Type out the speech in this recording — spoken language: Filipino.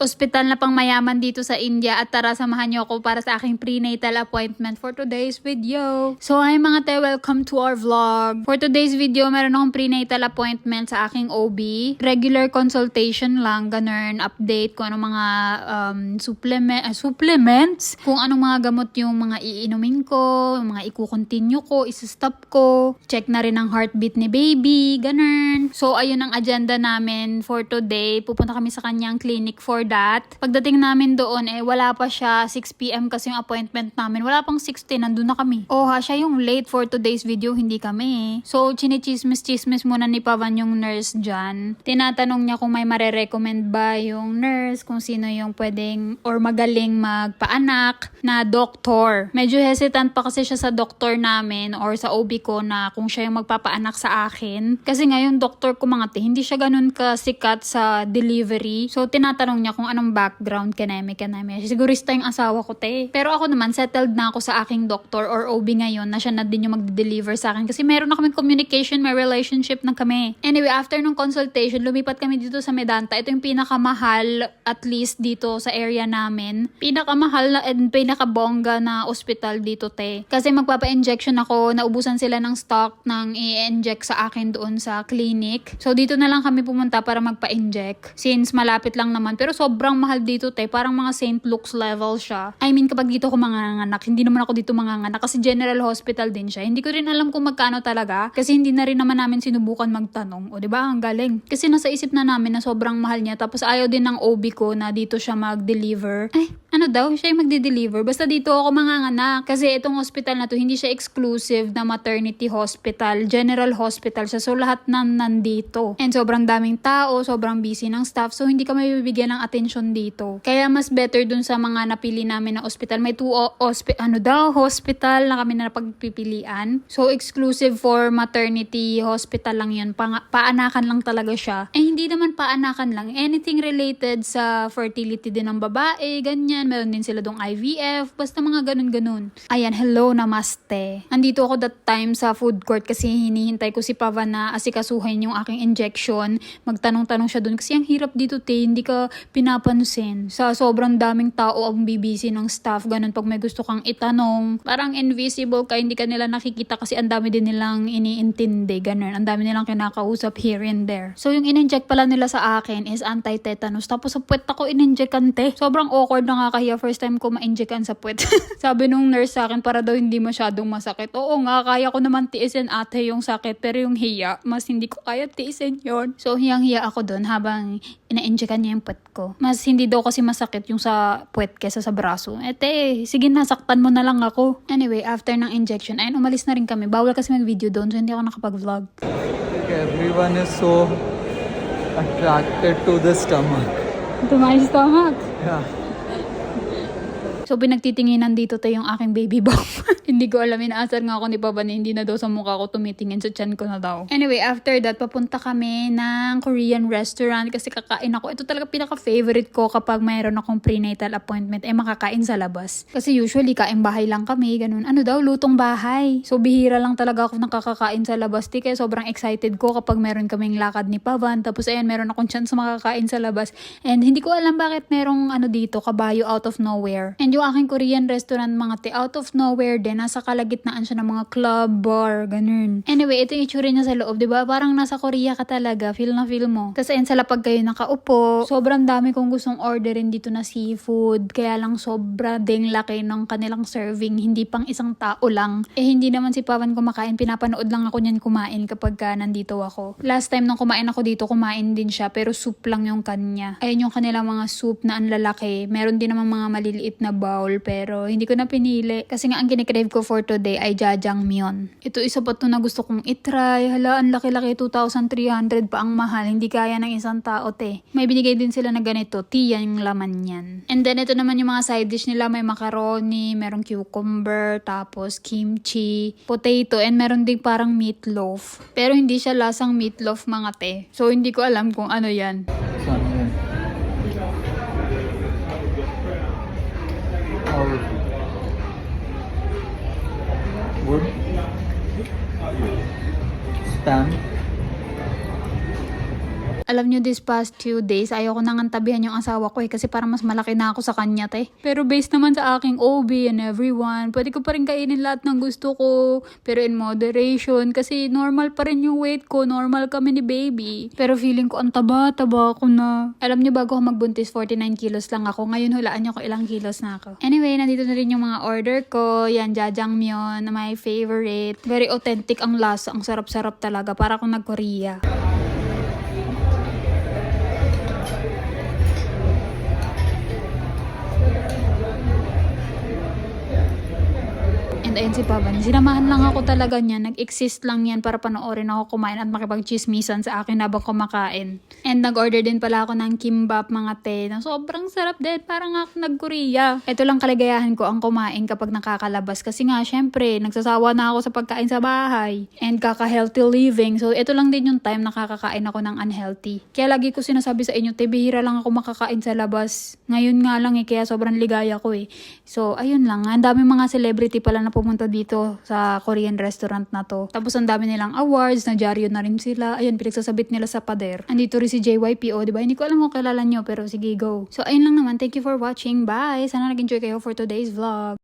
ospital na pang mayaman dito sa India at tara samahan niyo ako para sa aking prenatal appointment for today's video. So hi mga te, welcome to our vlog. For today's video, meron akong prenatal appointment sa aking OB. Regular consultation lang, ganun, update kung anong mga um, supplement, ah, supplements, kung anong mga gamot yung mga iinumin ko, yung mga ikukontinue ko, isa-stop ko, check na rin ang heartbeat ni baby, ganun. So ayun ang agenda namin for today. Pupunta kami sa kanyang clinic for that. Pagdating namin doon, eh, wala pa siya. 6pm kasi yung appointment namin. Wala pang 6.10, nandun na kami. Oh ha, siya yung late for today's video, hindi kami. So, chinichismis-chismis muna ni Pavan yung nurse dyan. Tinatanong niya kung may marerecommend ba yung nurse, kung sino yung pwedeng or magaling magpaanak na doktor. Medyo hesitant pa kasi siya sa doktor namin or sa OB ko na kung siya yung magpapaanak sa akin. Kasi ngayon, doktor ko mga hindi siya ganun kasikat sa delivery. So, tinatanong niya kung anong background kanemi kanemi. Sigurista yung asawa ko te. Pero ako naman, settled na ako sa aking doktor or OB ngayon na siya na din yung magde-deliver sa akin. Kasi meron na kami communication, may relationship na kami. Anyway, after nung consultation, lumipat kami dito sa Medanta. Ito yung pinakamahal, at least dito sa area namin. Pinakamahal na and pinakabongga na ospital dito te. Kasi magpapa-injection ako, naubusan sila ng stock ng i-inject sa akin doon sa clinic. So dito na lang kami pumunta para magpa-inject. Since malapit lang naman. Pero sobrang mahal dito te. Parang mga St. Luke's level siya. I mean, kapag dito ako manganganak, hindi naman ako dito manganganak kasi general hospital din siya. Hindi ko rin alam kung magkano talaga kasi hindi na rin naman namin sinubukan magtanong. O ba Ang galing. Kasi nasa isip na namin na sobrang mahal niya. Tapos ayaw din ng OB ko na dito siya mag-deliver. Ay, ano daw? Siya yung magde-deliver. Basta dito ako manganganak. Kasi itong hospital na to, hindi siya exclusive na maternity hospital. General hospital siya. So, lahat na nandito. And sobrang daming tao, sobrang busy ng staff. So, hindi kami bibigyan ng attention dito. Kaya mas better dun sa mga napili namin na hospital. May two o- hospi- ano daw, hospital na kami na napagpipilian. So, exclusive for maternity hospital lang yun. Pang- paanakan lang talaga siya. Eh, hindi naman paanakan lang. Anything related sa fertility din ng babae, ganyan. Meron din sila dong IVF. Basta mga ganun-ganun. Ayan, hello, namaste. Andito ako that time sa food court kasi hinihintay ko si Pava na asikasuhin yung aking injection. Magtanong-tanong siya dun kasi ang hirap dito, te. Hindi ka pinapansin. Sa sobrang daming tao ang BBC ng staff. Ganun pag may gusto kang itanong. Parang invisible ka, hindi ka nila nakikita kasi ang dami din nilang iniintindi. Ganun. Ang dami nilang kinakausap here and there. So yung in-inject pala nila sa akin is anti-tetanus. Tapos sa puwet ako in-injectan, te. Sobrang awkward nakakahiya. First time ko ma-injectan sa puwet. Sabi nung nurse sa akin para daw hindi masyadong masakit. Oo nga, kaya ko naman tiisin ate yung sakit. Pero yung hiya, mas hindi ko kaya tiisin yon So hiyang-hiya ako doon habang ina-injectan niya yung puwet ko. Mas hindi daw kasi masakit yung sa puwet kesa sa braso. Eh te, sige nasaktan mo na lang ako. Anyway, after ng injection, ayun, umalis na rin kami. Bawal kasi mag-video doon, so hindi ako nakapag-vlog. Everyone is so attracted to the stomach. Ito my stomach. Yeah. So, pinagtitinginan dito tayo yung aking baby bump. hindi ko alam, inaasar nga ako ni Papa na hindi na daw sa mukha ko tumitingin sa chan ko na daw. Anyway, after that, papunta kami ng Korean restaurant kasi kakain ako. Ito talaga pinaka-favorite ko kapag mayroon akong prenatal appointment, eh makakain sa labas. Kasi usually, kain bahay lang kami, ganun. Ano daw, lutong bahay. So, bihira lang talaga ako nakakakain sa labas. Di kaya sobrang excited ko kapag meron kaming lakad ni Pavan. Tapos, ayan, meron akong chance makakain sa labas. And hindi ko alam bakit merong ano dito, kabayo out of nowhere. And yung aking Korean restaurant, mga te, out of nowhere din. Nasa kalagitnaan siya ng mga club, bar, ganun. Anyway, ito yung itsura niya sa loob, di ba? Parang nasa Korea ka talaga. Feel na feel mo. Tapos ayun, sa lapag kayo nakaupo. Sobrang dami kong gustong orderin dito na seafood. Kaya lang sobra ding laki ng kanilang serving. Hindi pang isang tao lang. Eh, hindi naman si Pawan kumakain. Pinapanood lang ako niyan kumain kapag ka nandito ako. Last time nung kumain ako dito, kumain din siya. Pero soup lang yung kanya. Ayun yung kanilang mga soup na ang lalaki. Meron din naman mga maliliit na bowl. Pero hindi ko na pinili. Kasi nga ang kinikrave ko for today ay jajangmyeon. Ito isa pa to na gusto kong itry. Hala, ang laki-laki 2,300 pa ang mahal. Hindi kaya ng isang tao te. May binigay din sila na ganito. Tea yung laman yan. And then ito naman yung mga side dish nila. May macaroni, merong cucumber, tapos kimchi, potato, and meron din parang meatloaf. Pero hindi siya lasang meatloaf mga te. So hindi ko alam kung ano yan. 일단 Alam nyo, this past few days, ayaw ko nang antabihan yung asawa ko eh, kasi parang mas malaki na ako sa kanya, te. Pero based naman sa aking OB and everyone, pwede ko pa rin kainin lahat ng gusto ko, pero in moderation, kasi normal pa rin yung weight ko, normal kami ni baby. Pero feeling ko ang taba-taba ako na. Alam nyo, bago ako magbuntis, 49 kilos lang ako. Ngayon, hulaan nyo ko ilang kilos na ako. Anyway, nandito na rin yung mga order ko. Yan, jajangmyeon, my favorite. Very authentic ang lasa. Ang sarap-sarap talaga. Para akong nag-Korea. And ayun si Papa. Sinamahan lang ako talaga niya. Nag-exist lang yan para panoorin ako kumain at makipag-chismisan sa akin habang kumakain. And nag-order din pala ako ng kimbap mga te. Na sobrang sarap din. Parang ako nag-Korea. Ito lang kaligayahan ko ang kumain kapag nakakalabas. Kasi nga, syempre, nagsasawa na ako sa pagkain sa bahay. And kaka-healthy living. So, ito lang din yung time nakakakain ako ng unhealthy. Kaya lagi ko sinasabi sa inyo, te, bihira lang ako makakain sa labas. Ngayon nga lang eh, kaya sobrang ligaya ko eh. So, ayun lang. Ang dami mga celebrity pala na pumunta dito sa Korean restaurant na to. Tapos ang dami nilang awards, na na rin sila. Ayun, pinagsasabit nila sa pader. Andito rin si JYPO, di ba? Hindi ko alam kung kilala nyo, pero sige, go. So, ayun lang naman. Thank you for watching. Bye! Sana nag-enjoy kayo for today's vlog.